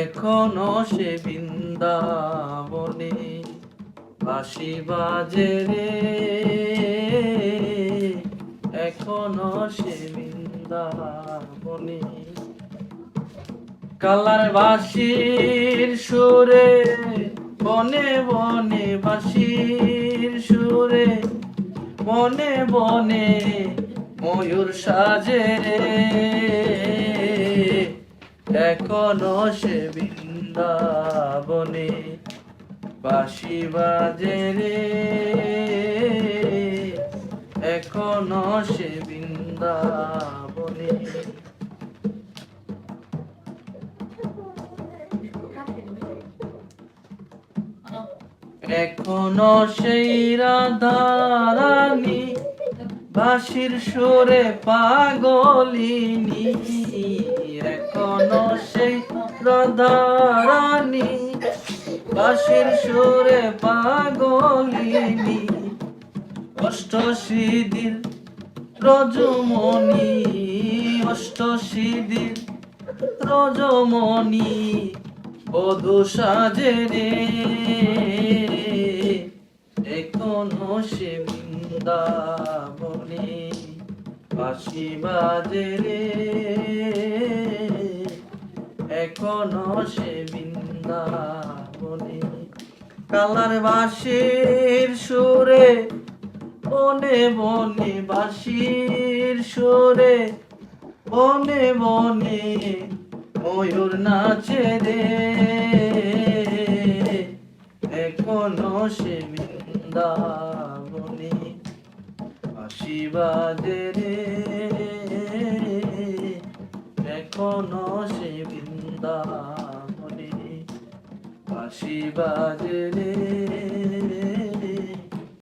এখনও সে বৃন্দাবনে বাঁশি বাজে রে। এখনও সে বৃন্দাবনে কালার বাঁশির সুরে, বনে বনে বাঁশির সুরে, বনে বনে ময়ূর সাজে রে। এখনও সে বৃন্দাবনে বাঁশি বাজে রে। এখনও সে বৃন্দাবনে। এখনও সেই রাধারানী বাঁশির সুরে পাগলিনী। এখনও রাধারানী বাঁশির সুরে পাগলিনী অষ্ট সিদির রজমণি অষ্ট সিদির রজমণি, বধু সাজে রে। এখনও সে বৃন্দাবনে বাঁশি বাজে রে। সে বৃন্দাবনে কালার বাঁশির সুরে, বনে বনে বাঁশির সুরে, বনে বনে ময়ূর নাচে রে। এখনও সে বৃন্দাবনে বাজে রে। এখনও সে বৃন্দাবনে বাসি বাজে রে